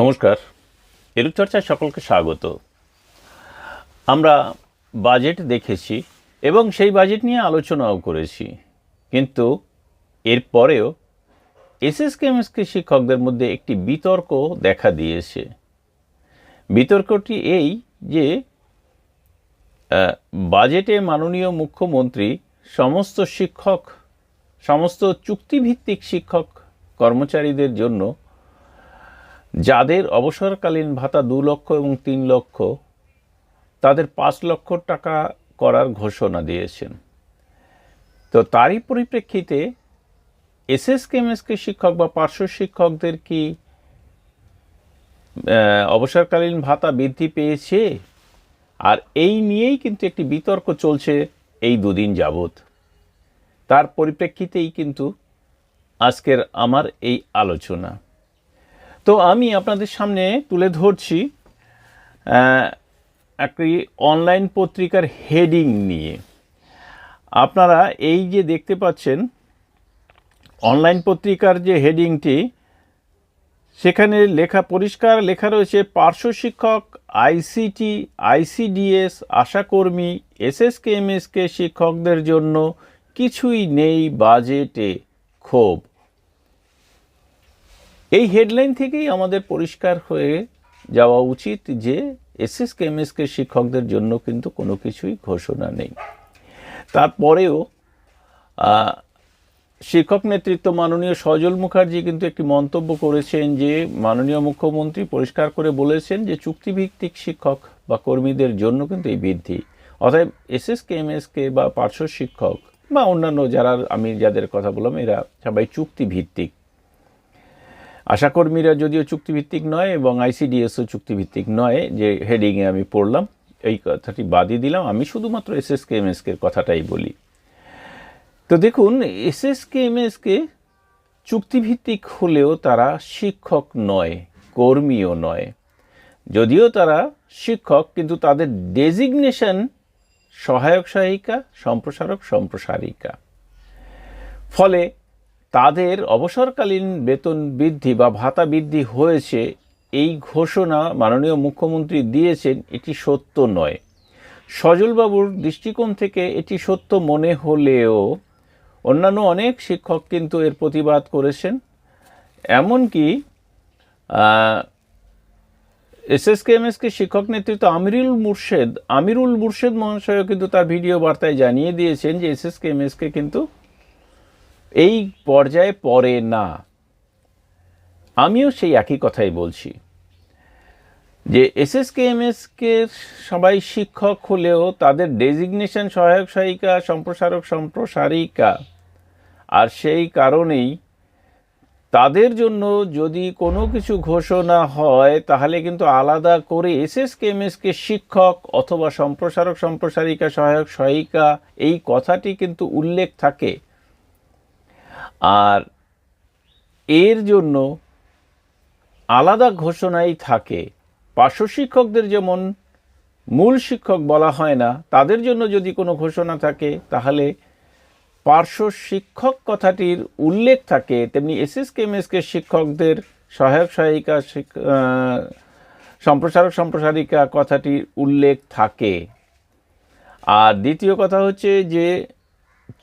নমস্কার। এরূপ চর্চায় সকলকে স্বাগত। আমরা বাজেট দেখেছি এবং সেই বাজেট নিয়ে আলোচনাও করেছি। কিন্তু এরপরেও এসএসকে এমএসকে শিক্ষকদের মধ্যে একটি বিতর্ক দেখা দিয়েছে। বিতর্কটি এই যে বাজেটে মাননীয় মুখ্যমন্ত্রী সমস্ত শিক্ষক, সমস্ত চুক্তিভিত্তিক শিক্ষক কর্মচারীদের জন্য যাদের অবসরকালীন ভাতা দু লক্ষ এবং তিন লক্ষ, তাদের পাঁচ লক্ষ টাকা করার ঘোষণা দিয়েছেন। তো তারই পরিপ্রেক্ষিতে এসএসকে এমএসকে শিক্ষক বা পার্শ্ব শিক্ষকদের কি অবসরকালীন ভাতা বৃদ্ধি পেয়েছে? আর এই নিয়েই কিন্তু একটি বিতর্ক চলছে এই দুদিন যাবৎ। তার পরিপ্রেক্ষিতেই কিন্তু আজকের আমার এই আলোচনা। তো আমি আপনাদের সামনে তুলে ধরছি একটি অনলাইন পত্রিকার হেডিং নিয়ে। আপনারা এই যে দেখতে পাচ্ছেন, অনলাইন পত্রিকার যে হেডিংটি, সেখানে লেখা, পরিষ্কার লেখা রয়েছে, পার্শ্ব শিক্ষক, আইসিটি, আইসিডিএস, আশাকর্মী, এসএসকে, এমএসকে শিক্ষকদের জন্য কিছুই নেই বাজেটে, ক্ষোভ। এই হেডলাইন থেকেই আমাদের পরিষ্কার হয়ে যাওয়া উচিত যে এসএসকে এমএসকে শিক্ষকদের জন্য কিন্তু কোনো কিছুই ঘোষণা নেই। তারপরেও শিক্ষক নেতৃত্ব মাননীয় সজল মুখার্জি কিন্তু একটি মন্তব্য করেছেন যে, মাননীয় মুখ্যমন্ত্রী পরিষ্কার করে বলেছেন যে, চুক্তিভিত্তিক শিক্ষক বা কর্মীদের জন্য কিন্তু এই বৃদ্ধি। অতএব এসএসকে এমএসকে বা পার্শ্ব শিক্ষক বা অন্যান্য যারা, আমি যাদের কথা বললাম, এরা সবাই চুক্তিভিত্তিক। আশাকর্মীরা যদিও চুক্তিভিত্তিক নয় এবং আইসিডিএসও চুক্তিভিত্তিক নয় যে হেডিংয়ে আমি পড়লাম, এই কথাটি বাদই দিলাম। আমি শুধুমাত্র এসএসকে, এমএসকে কথাটাই বলি। তো দেখুন, এসএসকে, এমএসকে চুক্তিভিত্তিক হলেও তারা শিক্ষক নয়, কর্মীও নয়। যদিও তারা শিক্ষক, কিন্তু তাদের ডেজিগনেশন সহায়ক সহায়িকা, সম্প্রসারক, সম্প্রসারিকা। ফলে তাদের অবসরকালীন বেতন বৃদ্ধি বা ভাতা বৃদ্ধি হয়েছে এই ঘোষণা মাননীয় মুখ্যমন্ত্রী দিয়েছেন, এটি সত্য নয়। সজলবাবুর দৃষ্টিকোণ থেকে এটি সত্য মনে হলেও অন্যান্য অনেক শিক্ষক কিন্তু এর প্রতিবাদ করেছেন। এমনকি এসএসকে এমএসকে শিক্ষক নেতৃত্ব আমিরুল মুর্শেদ আমিরুল মুর্শেদ মহাশয়ও কিন্তু তার ভিডিও বার্তায় জানিয়ে দিয়েছেন যে এসএসকে এমএসকে কিন্তু এই পর্যায়ে পড়ে না। আমিও সেই একই কথাই বলছি। যে এসএসকে এমএসকে সবাই শিক্ষক হলেও তাদের ডেজিগনেশন সহায়ক সহায়িকা সম্প্রসারক সম্প্রসারিকা। আর সেই কারণেই তাদের জন্য যদি কোনো কিছু ঘোষণা হয়, তাহলে কিন্তু আলাদা করে এসএসকে এমএসকে শিক্ষক অথবা সম্প্রসারক, সম্প্রসারিকা, সহায়ক সহায়িকা এই কথাটি কিন্তু উল্লেখ থাকে। আর এর জন্য আলাদা ঘোষণাই থাকে। পার্শ্ব শিক্ষকদের যেমন মূল শিক্ষক বলা হয় না, তাদের জন্য যদি কোনো ঘোষণা থাকে, তাহলে পার্শ্ব শিক্ষক কথাটির উল্লেখ থাকে। তেমনি এসএসকে এমএসকে শিক্ষকদের সহায়ক, সহায়িকা সম্প্রসারক, সম্প্রসারিকা কথাটির উল্লেখ থাকে। আর দ্বিতীয় কথা হচ্ছে যে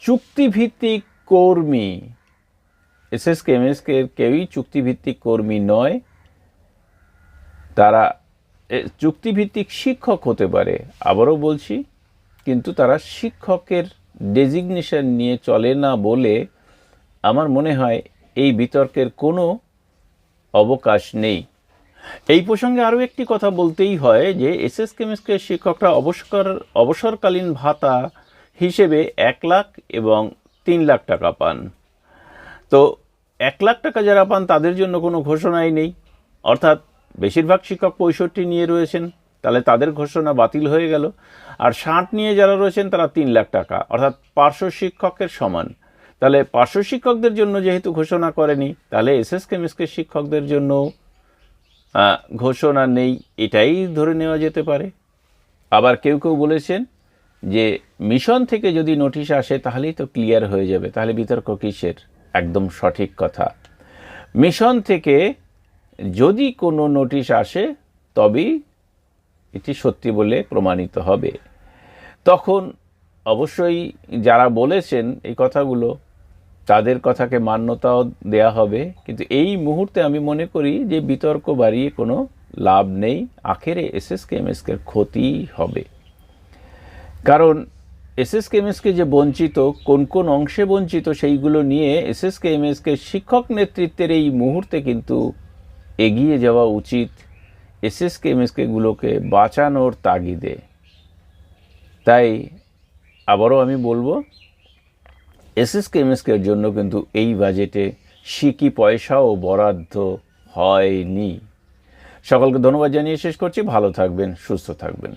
চুক্তিভিত্তিক কর্মী এসএসকে এমএসকে কেউই চুক্তিভিত্তিক কর্মী নয়। তারা চুক্তিভিত্তিক শিক্ষক হতে পারে, আবারও বলছি, কিন্তু তারা শিক্ষকের ডেজিগনেশন নিয়ে চলে না বলে আমার মনে হয় এই বিতর্কের কোনো অবকাশ নেই। এই প্রসঙ্গে আরও একটি কথা বলতেই হয় যে, এসএস কেমিস্ট্রি শিক্ষকরা অবসর, অবসরকালীন ভাতা হিসেবে এক লাখ এবং তিন লাখ টাকা পান। তো এক লাখ টাকা যারা পান, তাদের জন্য কোনো ঘোষণাই নেই। অর্থাৎ বেশিরভাগ শিক্ষক পঁয়ষট্টি নিয়ে রয়েছেন, তাহলে তাদের ঘোষণা বাতিল হয়ে গেল। আর ষাট নিয়ে যারা রয়েছেন, তারা তিন লাখ টাকা, অর্থাৎ পার্শ্ব শিক্ষকের সমান। তাহলে পার্শ্ব শিক্ষকদের জন্য যেহেতু ঘোষণা করেনি, তাহলে এসএস কেমিস্ট্রি শিক্ষকদের জন্য ঘোষণা নেই। এটাই ধরে নেওয়া যেতে পারে। আবার কেউ কেউ বলেছেন যে, মিশন থেকে যদি নোটিশ আসে, তাহলেই তো ক্লিয়ার হয়ে যাবে। তাহলে বিতর্ক কিসের? একদম সঠিক কথা। মিশন থেকে যদি কোনো নোটিশ আসে, তবেই এটি সত্যি বলে প্রমাণিত হবে। তখন অবশ্যই যারা বলেছেন এই কথাগুলো, তাদের কথাকে মান্যতাও দেয়া হবে। কিন্তু এই মুহূর্তে আমি মনে করি যে বিতর্ক বাড়িয়ে কোনো লাভ নেই। আখেরে এসএসকে এমএসকের ক্ষতি হবে। কারণ এসএসকে এমএসকে যে বঞ্চিত, কোন কোন অংশে বঞ্চিত, সেইগুলো নিয়ে এসএসকে এমএসকে শিক্ষক নেতৃত্বের এই মুহূর্তে কিন্তু এগিয়ে যাওয়া উচিত এসএসকে এমএসকে গুলোকে বাঁচানোর তাগিদে। তাই আবারও আমি বলব এসএসকে এমএসকের জন্য কিন্তু এই বাজেটে সিকি পয়সাও বরাদ্দ হয়নি। সকলকে ধন্যবাদ জানিয়ে শেষ করছি। ভালো থাকবেন, সুস্থ থাকবেন।